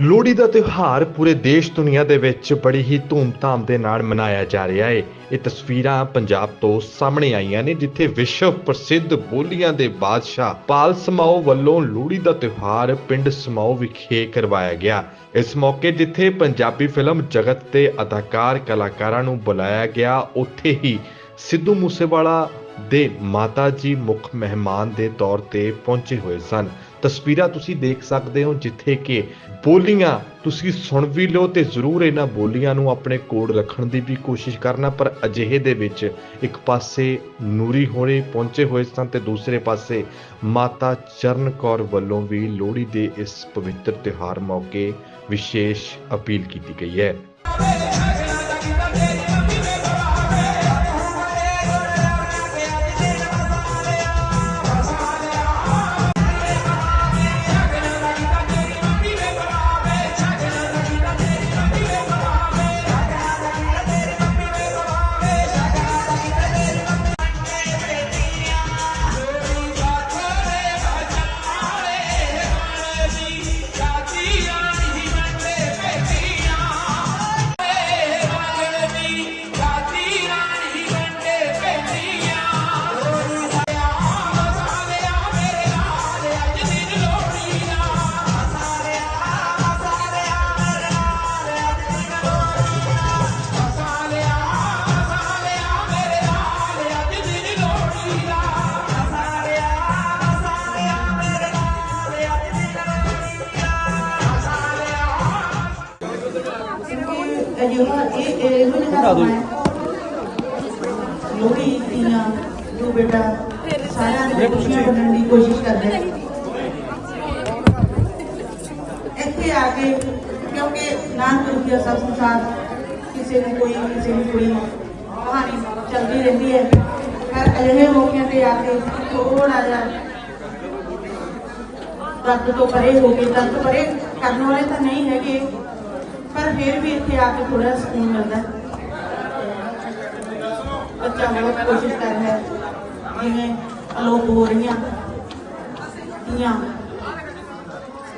ਲੋਹੜੀ ਦਾ ਤਿਉਹਾਰ ਪੂਰੇ ਦੇਸ਼ ਦੁਨੀਆ ਦੇ ਵਿੱਚ ਬੜੀ ਹੀ ਧੂਮਧਾਮ ਦੇ ਨਾਲ ਮਨਾਇਆ ਜਾ ਰਿਹਾ ਹੈ ਇਹ ਤਸਵੀਰਾਂ ਪੰਜਾਬ ਤੋਂ ਸਾਹਮਣੇ ਆਈਆਂ ਨੇ, ਜਿੱਥੇ ਵਿਸ਼ਵ ਪ੍ਰਸਿੱਧ ਬੋਲੀਆਂ ਦੇ ਬਾਦਸ਼ਾਹ ਪਾਲ ਸਮਾਓ ਵੱਲੋਂ ਲੋਹੜੀ ਦਾ ਤਿਉਹਾਰ ਪਿੰਡ ਸਮਾਓ ਵਿਖੇ ਕਰਵਾਇਆ ਗਿਆ। ਇਸ ਮੌਕੇ ਜਿੱਥੇ ਪੰਜਾਬੀ ਫਿਲਮ ਜਗਤ ਦੇ ਅਦਾਕਾਰ ਕਲਾਕਾਰਾਂ ਨੂੰ ਬੁਲਾਇਆ ਗਿਆ, ਉੱਥੇ ਹੀ ਸਿੱਧੂ ਮੂਸੇਵਾਲਾ ਦੇ ਮਾਤਾ ਜੀ ਮੁੱਖ ਮਹਿਮਾਨ ਦੇ ਤੌਰ ਤੇ ਪਹੁੰਚੇ ਹੋਏ ਸਨ। ਤਸਵੀਰਾਂ ਤੁਸੀਂ ਦੇਖ ਸਕਦੇ ਹੋ ਜਿੱਥੇ ਕਿ ਬੋਲੀਆਂ ਤੁਸੀਂ ਸੁਣ ਵੀ ਲਓ ਤੇ ਜ਼ਰੂਰ ਇਹਨਾਂ ਬੋਲੀਆਂ ਨੂੰ ਆਪਣੇ ਕੋਲ ਰੱਖਣ ਦੀ ਵੀ ਕੋਸ਼ਿਸ਼ ਕਰਨਾ, ਪਰ ਅਜਿਹੇ ਦੇ ਵਿੱਚ ਇੱਕ ਪਾਸੇ ਨੂਰੀ ਹੋਣੇ, ਪਹੁੰਚੇ ਹੋਏ ਸਨ ਤੇ ਦੂਸਰੇ ਪਾਸੇ ਮਾਤਾ ਚਰਨ ਕੌਰ ਵੱਲੋਂ ਵੀ ਲੋਹੜੀ ਦੇ ਇਸ ਪਵਿੱਤਰ ਤਿਉਹਾਰ ਮੌਕੇ ਵਿਸ਼ੇਸ਼ ਅਪੀਲ ਕੀਤੀ ਗਈ ਹੈ। ਅਜਿਹਾ ਇਹ ਇਹ ਇਹੋ ਜਿਹਾ ਕੰਮ ਹੈ ਲੋਹੜੀ ਦੀਆਂ ਜੋ ਬੇਟਾ ਸਾਰਿਆਂ ਦੇ ਖੁਸ਼ੀਆਂ ਵੰਡਣ ਦੀ ਕੋਸ਼ਿਸ਼ ਕਰਦਾ ਹੈ ਇੱਥੇ ਆ ਕੇ ਕਿਉਂਕਿ ਨਾਨਕ ਰੁਪਿਆ ਸਭ ਸੰਸਾਰ ਕਿਸੇ ਨੂੰ ਕੋਈ ਕਿਸੇ ਨੂੰ ਕੋਈ ਕਹਾਣੀ ਚੱਲਦੀ ਰਹਿੰਦੀ ਹੈ ਪਰ ਅਜਿਹੇ ਮੌਕਿਆਂ ਤੇ ਆ ਕੇ ਥੋੜਾ ਜਿਹਾ ਦਰਦ ਤੋਂ ਪਰੇ ਹੋ ਕੇ ਦਰਦ ਪਰੇ ਕਰਨ ਵਾਲੇ ਤਾਂ ਨਹੀਂ ਹੈਗੇ ਪਰ ਫਿਰ ਵੀ ਇੱਥੇ ਆ ਕੇ ਥੋੜਾ ਸਕੂਨ ਮਿਲਦਾ ਬੱਚਾ ਬਹੁਤ ਕੋਸ਼ਿਸ਼ ਕਰ ਰਿਹਾ ਜਿਵੇਂ ਅਲੋਪ ਹੋ ਰਹੀਆਂ ਧੀਆਂ।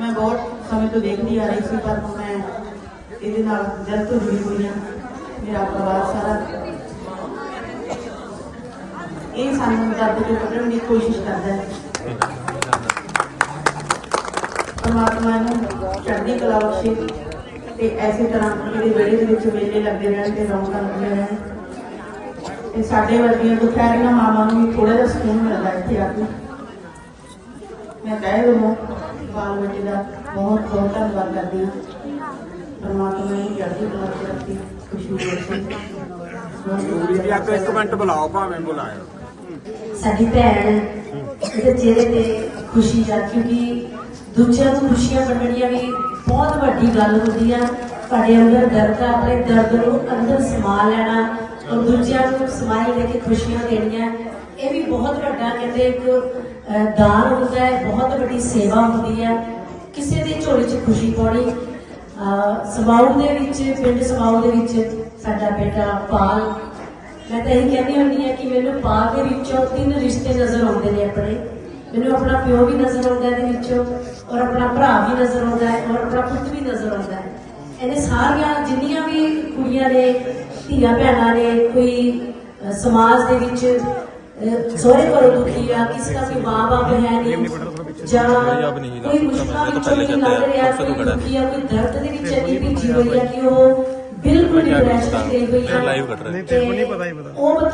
ਮੈਂ ਬਹੁਤ ਸਮੇਂ ਤੋਂ ਦੇਖਦੀ ਆ ਰਹੀ ਸੀ, ਪਰ ਮੈਂ ਇਹਦੇ ਨਾਲ ਦਿਲ ਤੋਂ ਜੁੜੀ ਹੋਈ ਹਾਂ। ਮੇਰਾ ਪਰਿਵਾਰ ਸਾਰਾ ਇਹ ਸਾਨੂੰ ਦਰਦ ਤੋਂ ਕੱਢਣ ਦੀ ਕੋਸ਼ਿਸ਼ ਕਰਦਾ ਹੈ। ਪਰਮਾਤਮਾ ਨੂੰ ਚੜ੍ਹਦੀ ਕਲਾ ਬਖਸ਼ੇ। ਤੇ ਐਸੀ ਤਰ੍ਹਾਂ ਇਹਦੇ ਵਿਹੜੇ ਦੇ ਵਿੱਚ ਮੇਲੇ ਲੱਗਦੇ ਰਹਿਣ ਤੇ ਰੌਣਕਾਂ ਲੱਗਦੀਆਂ ਰਹਿਣ ਤੇ ਸਾਡੇ ਵਰਗੀਆਂ ਦੁਖਹਿਰੀਆਂ ਮਾਵਾਂ ਨੂੰ ਵੀ ਥੋੜਾ ਜਿਹਾ ਸਕੂਨ ਮਿਲਦਾ ਇੱਥੇ ਆ ਕੇ। ਮੈਂ ਕਹਿ ਦਵਾਂ ਬਾਲ ਬੱਚੇ ਦਾ ਬਹੁਤ ਬਹੁਤ ਧੰਨਵਾਦ ਕਰਦੀ ਹਾਂ। ਪਰਮਾਤਮਾ ਨੂੰ ਚੜ੍ਹਦੀ ਕਲਾ ਵਿੱਚ ਰੱਖੀ ਖੁਸ਼ੀ ਪੂਰੀ ਵੀ ਬਖਸ਼ੇ ਅੱਗ ਇੱਕ ਮਿੰਟ ਬੁਲਾਓ ਭਾਵੇਂ ਬੁਲਾਇਓ। ਸਾਡੀ ਭੈਣ ਇਹਦੇ ਚਿਹਰੇ ਤੇ ਖੁਸ਼ੀ ਜਾ ਕਿਉਂਕਿ ਦੂਜਿਆਂ ਨੂੰ ਖੁਸ਼ੀਆਂ ਵੰਡਣੀਆਂ ਵੀ ਬਹੁਤ ਵੱਡੀ ਗੱਲ ਹੁੰਦੀ ਆ। ਤੁਹਾਡੇ ਅੰਦਰ ਦਰਦ ਆ ਆਪਣੇ ਦਰਦ ਨੂੰ ਅੰਦਰ ਸਮਾ ਲੈਣਾ ਔਰ ਦੂਜਿਆਂ ਨੂੰ ਸਮਾਈ ਦੇ ਕੇ ਖੁਸ਼ੀਆਂ ਦੇਣੀਆਂ ਇਹ ਵੀ ਬਹੁਤ ਵੱਡਾ ਕਹਿੰਦੇ ਇੱਕ ਦਾਨ ਹੁੰਦਾ ਹੈ ਬਹੁਤ ਵੱਡੀ ਸੇਵਾ ਹੁੰਦੀ ਹੈ ਕਿਸੇ ਦੀ ਝੋਲੀ 'ਚ ਖੁਸ਼ੀ ਪਾਉਣੀ ਅਹ, ਸਮਾਊ ਦੇ ਵਿੱਚ ਪਿੰਡ ਸਮਾਊ ਦੇ ਵਿੱਚ ਸਾਡਾ ਬੇਟਾ ਪਾਲ। ਮੈਂ ਤਾਂ ਇਹ ਕਹਿੰਦੀ ਹੁੰਦੀ ਹਾਂ ਕਿ ਮੈਨੂੰ ਪਾਲ ਦੇ ਵਿੱਚੋਂ ਤਿੰਨ ਰਿਸ਼ਤੇ ਨਜ਼ਰ ਆਉਂਦੇ ਨੇ ਆਪਣੇ। ਮੈਨੂੰ ਆਪਣਾ ਪਿਓ ਵੀ ਨਜ਼ਰ ਆਉਂਦਾ ਇਹਦੇ ਵਿੱਚੋਂ ਔਰ ਆਪਣਾ ਭਰਾ ਵੀ ਨਜ਼ਰ ਆਉਂਦਾ ਹੈ ਔਰ ਆਪਣਾ ਪੁੱਤ ਵੀ ਨਜ਼ਰ ਆਉਂਦਾ ਹੈ। ਇਹਨੇ ਸਾਰੀਆਂ ਜਿੰਨੀਆਂ ਵੀ ਕੁੜੀਆਂ ਨੇ ਧੀਆਂ ਭੈਣਾਂ ਨੇ ਕੋਈ ਸਮਾਜ ਦੇ ਵਿੱਚ ਸਹੁਰੇ ਘਰੋਂ ਦੁਖੀ ਆ ਕਿਸੇ ਦਾ ਕੋਈ ਮਾਂ-ਬਾਪ ਹੈ ਨਹੀਂ ਜਾਂ ਕੋਈ ਮੁਸ਼ਕਲਾਂ ਵਿੱਚੋਂ ਨਹੀਂ ਲੰਘ ਰਿਹਾ ਕੋਈ ਦਰਦ ਦੇ ਵਿੱਚ ਇੰਨੀ ਭਿੱਜੀ ਹੋਈ ਆ ਕਿ ਉਹ ਬਿਲਕੁਲ ਡਿਪਰੈਸ਼ਨ ਤੇ ਗਈ ਆ ਲਾਈਵ ਕੱਟ ਰਹੇ ਤੇ ਉਹ ਮਤਲਬ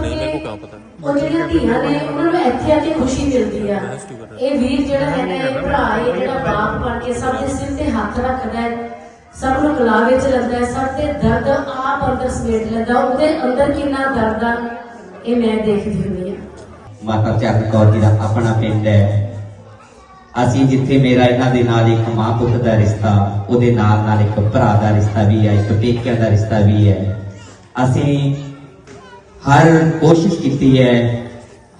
ਨਹੀਂ, ਮੇਰੇ ਕਿ ਕੋਲ ਕਹਾਂ ਪਤਾ। ਉਹ ਜਿਹੜੀਆਂ ਧੀਆਂ ਨੇ ਉਹਨਾਂ ਨੂੰ ਇੱਥੇ ਆ ਕੇ ਖੁਸ਼ੀ ਮਿਲਦੀ ਆ। ਇਹ ਵੀਰ ਜਿਹੜਾ ਹੈਗਾ ਇਹ ਭਰਾ ਹੈ ਜਿਹੜਾ ਬਾਪ ਬਣ ਕੇ ਸਭ ਦੇ ਸਿਰ ਤੇ ਹੱਥ ਰੱਖਦਾ ਹੈ ਸਭ ਨੂੰ ਗਲਾਵੇ 'ਚ ਲੈਂਦਾ ਹੈ ਸਭ ਤੇ ਦਰਦ ਆਪ ਅੰਦਰ ਸਮੇਟ ਲੈਂਦਾ ਉਹਦੇ ਅੰਦਰ ਕਿੰਨਾ ਦਰਦ ਆ ਇਹ ਮੈਂ ਦੇਖਦੀ ਹੁੰਦੀ ਆ ਮਾਤਾ ਚਰਨ ਕੌਰ ਜੀ ਦਾ ਆਪਣਾ ਪਿੰਡ ਹੈ। ਅਸੀਂ ਜਿੱਥੇ ਮੇਰਾ ਇਹਨਾਂ ਦੇ ਨਾਲ ਇੱਕ ਮਾਂ ਪੁੱਤ ਦਾ ਰਿਸ਼ਤਾ, ਉਹਦੇ ਨਾਲ ਨਾਲ ਇੱਕ ਭਰਾ ਦਾ ਰਿਸ਼ਤਾ ਵੀ ਹੈ, ਇੱਕ ਪੇਕਿਆਂ ਦਾ ਰਿਸ਼ਤਾ ਵੀ ਹੈ। ਅਸੀਂ ਹਰ ਕੋਸ਼ਿਸ਼ ਕੀਤੀ ਹੈ,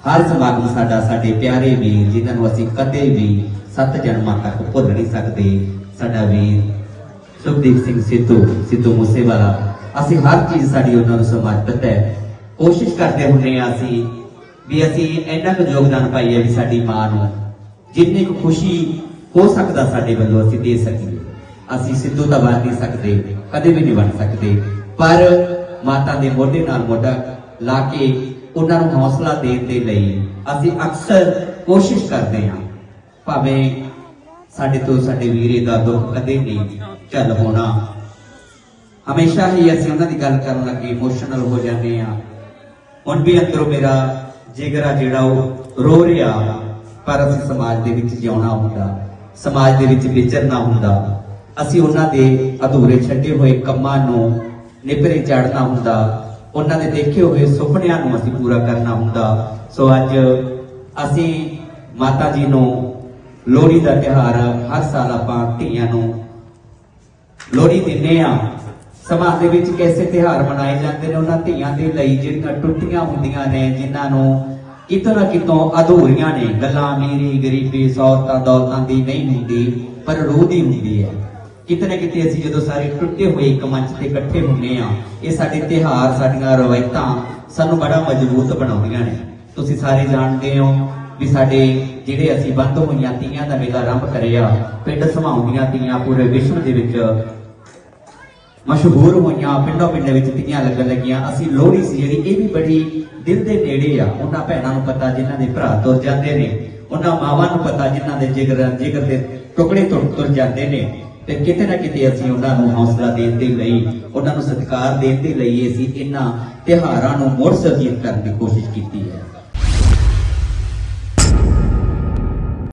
ਹਰ ਸਮਾਗਮ ਸਾਡਾ, ਸਾਡੇ ਪਿਆਰੇ ਵੀਰ ਜਿਨ੍ਹਾਂ ਨੂੰ ਅਸੀਂ ਕਦੇ ਵੀ ਸੱਤ ਜਨਮਾਂ ਤੱਕ ਭੁੱਲ ਨਹੀਂ ਸਕਦੇ, ਸਾਡਾ ਵੀਰ ਸੁਖਦੀਪ ਸਿੰਘ ਸਿੱਧੂ ਸਿੱਧੂ ਮੂਸੇਵਾਲਾ। ਅਸੀਂ ਹਰ ਚੀਜ਼ ਸਾਡੀ ਉਹਨਾਂ ਨੂੰ ਸਮਰਪਿਤ ਹੈ। ਕੋਸ਼ਿਸ਼ ਕਰਦੇ ਹੁੰਦੇ ਹਾਂ ਅਸੀਂ ਵੀ ਅਸੀਂ ਇੰਨਾ ਕੁ ਯੋਗਦਾਨ ਪਾਈਏ ਵੀ ਸਾਡੀ ਮਾਂ ਨੂੰ ਜਿੰਨੀ ਕੁ ਖੁਸ਼ੀ ਹੋ ਸਕਦਾ ਸਾਡੇ ਵੱਲੋਂ ਅਸੀਂ ਦੇ ਸਕੀਏ, ਅਸੀਂ ਸਿੱਧੂ ਤਾਂ ਬਣ ਨਹੀਂ ਸਕਦੇ, ਕਦੇ ਵੀ ਨਹੀਂ ਬਣ ਸਕਦੇ। ਪਰ ਮਾਤਾ ਦੇ ਮੋਢੇ ਨਾਲ ਮੋਢਾ ਲਾ ਕੇ ਉਹਨਾਂ ਨੂੰ ਹੌਸਲਾ ਦੇਣ ਦੇ ਲਈ ਅਸੀਂ ਅਕਸਰ ਕੋਸ਼ਿਸ਼ ਕਰਦੇ ਹਾਂ। ਭਾਵੇਂ ਸਾਡੇ ਤੋਂ ਸਾਡੇ ਵੀਰੇ ਦਾ ਦੁੱਖ ਕਦੇ ਨਹੀਂ ਚੱਲ ਹੋਣਾ। ਹਮੇਸ਼ਾ ਹੀ ਅਸੀਂ ਉਹਨਾਂ ਦੀ ਗੱਲ ਕਰਨ ਲੱਗੇ ਇਮੋਸ਼ਨਲ ਹੋ ਜਾਂਦੇ ਆ ਹੁਣ ਵੀ ਅੰਦਰੋਂ ਮੇਰਾ ਜਿਗਰਾ ਜਿਹੜਾ ਉਹ ਰੋ ਰਿਹਾ। ਪਰ ਅਸੀਂ ਸਮਾਜ ਦੇ ਵਿੱਚ ਜਿਉਣਾ ਹੁੰਦਾ, ਸਮਾਜ ਦੇ ਵਿੱਚ ਵਿਚਰਨਾ ਹੁੰਦਾ। ਅਸੀਂ ਉਹਨਾਂ ਦੇ ਅਧੂਰੇ ਛੱਡੇ ਹੋਏ ਕੰਮਾਂ ਨੂੰ ਨਿਪਰੇ ਚੜਨਾ ਹੁੰਦਾ। ਉਹਨਾਂ ਦੇ ਦੇਖੇ ਹੋਏ ਸੁਪਨਿਆਂ ਨੂੰ ਅਸੀਂ ਪੂਰਾ ਕਰਨਾ ਹੁੰਦਾ। ਸੋ ਅੱਜ ਅਸੀਂ ਮਾਤਾ ਜੀ ਨੂੰ ਲੋਹੜੀ ਦਾ ਤਿਉਹਾਰ ਹਰ ਸਾਲ ਆਪਾਂ ਧੀਆਂ ਨੂੰ ਲੋਹੜੀ ਦਿੰਦੇ ਆ। ਸਮਾਜ ਦੇ ਵਿੱਚ ਕੈਸੇ ਤਿਉਹਾਰ ਮਨਾਏ ਜਾਂਦੇ ਨੇ? ਉਹਨਾਂ ਧੀਆਂ ਦੇ ਲਈ ਜਿਹੜੀਆਂ ਟੁੱਟੀਆਂ ਹੁੰਦੀਆਂ ਨੇ, ਜਿਨ੍ਹਾਂ ਨੂੰ ਕਿਤੋਂ ਨਾ ਕਿਤੋਂ ਅਧੂਰੀਆਂ ਨੇ, ਗੱਲਾਂ ਅਮੀਰੀ ਗਰੀਬੀ ਸੌਤਾਂ ਦੌਲਤਾਂ ਦੀ ਨਹੀਂ ਹੁੰਦੀ, ਪਰ ਰੂਹ ਦੀ ਹੁੰਦੀ ਹੈ। ਕਿਤੇ ਨਾ ਕਿਤੇ ਅਸੀਂ ਜਦੋਂ ਸਾਰੇ ਟੁੱਟੇ ਹੋਏ ਇੱਕ ਮੰਚ ਤੇ ਇਕੱਠੇ ਹੁੰਨੇ ਆ ਇਹ ਸਾਡੇ ਤਿਉਹਾਰ, ਸਾਡੀਆਂ ਰਵਾਇਤਾਂ ਸਾਨੂੰ ਬੜਾ ਮਜ਼ਬੂਤ ਬਣਾਉਂਦੀਆਂ ਨੇ। ਤੁਸੀਂ ਸਾਰੇ ਜਾਣਦੇ ਹੋ ਵੀ ਸਾਡੇ ਜਿਹੜੇ ਅਸੀਂ ਬੰਦ ਹੋਈਆਂ ਤੀਆਂ ਦਾ ਮੇਲਾ ਆਰੰਭ ਕਰਿਆ, ਪਿੰਡ ਸਮਾਉਂਦੀਆਂ ਤੀਆਂ ਪੂਰੇ ਵਿਸ਼ਵ ਦੇ ਵਿੱਚ ਮਸ਼ਹੂਰ ਹੋਈਆਂ, ਪਿੰਡੋਂ ਪਿੰਡ ਵਿੱਚ ਤੀਆਂ ਲੱਗਣ ਲੱਗੀਆਂ। ਅਸੀਂ ਲੋਹੜੀ ਸੀ ਜਿਹੜੀ, ਇਹ ਵੀ ਬੜੀ ਦਿਲ ਦੇ ਨੇੜੇ ਆ। ਉਹਨਾਂ ਭੈਣਾਂ ਨੂੰ ਪਤਾ, ਜਿਨ੍ਹਾਂ ਦੇ ਭਰਾ ਤੁਰ ਜਾਂਦੇ ਨੇ। ਉਹਨਾਂ ਮਾਵਾਂ ਨੂੰ ਪਤਾ, ਜਿਨ੍ਹਾਂ ਦੇ ਜਿਗਰ ਜਿਗਰ ਦੇ ਟੁਕੜੇ ਤੁਰ ਤੁਰ ਜਾਂਦੇ ਨੇ। ਤੇ ਕਿਤੇ ਨਾ ਕਿਤੇ ਅਸੀਂ ਉਹਨਾਂ ਨੂੰ ਹੌਸਲਾ ਦੇਣ ਦੇ ਲਈ, ਉਹਨਾਂ ਨੂੰ ਸਤਿਕਾਰ ਦੇਣ ਦੇ ਲਈ ਅਸੀਂ ਇਹਨਾਂ ਤਿਉਹਾਰਾਂ ਨੂੰ ਮੁੜ ਸਰਜੀਤ ਕਰਨ ਦੀ ਕੋਸ਼ਿਸ਼ ਕੀਤੀ ਹੈ।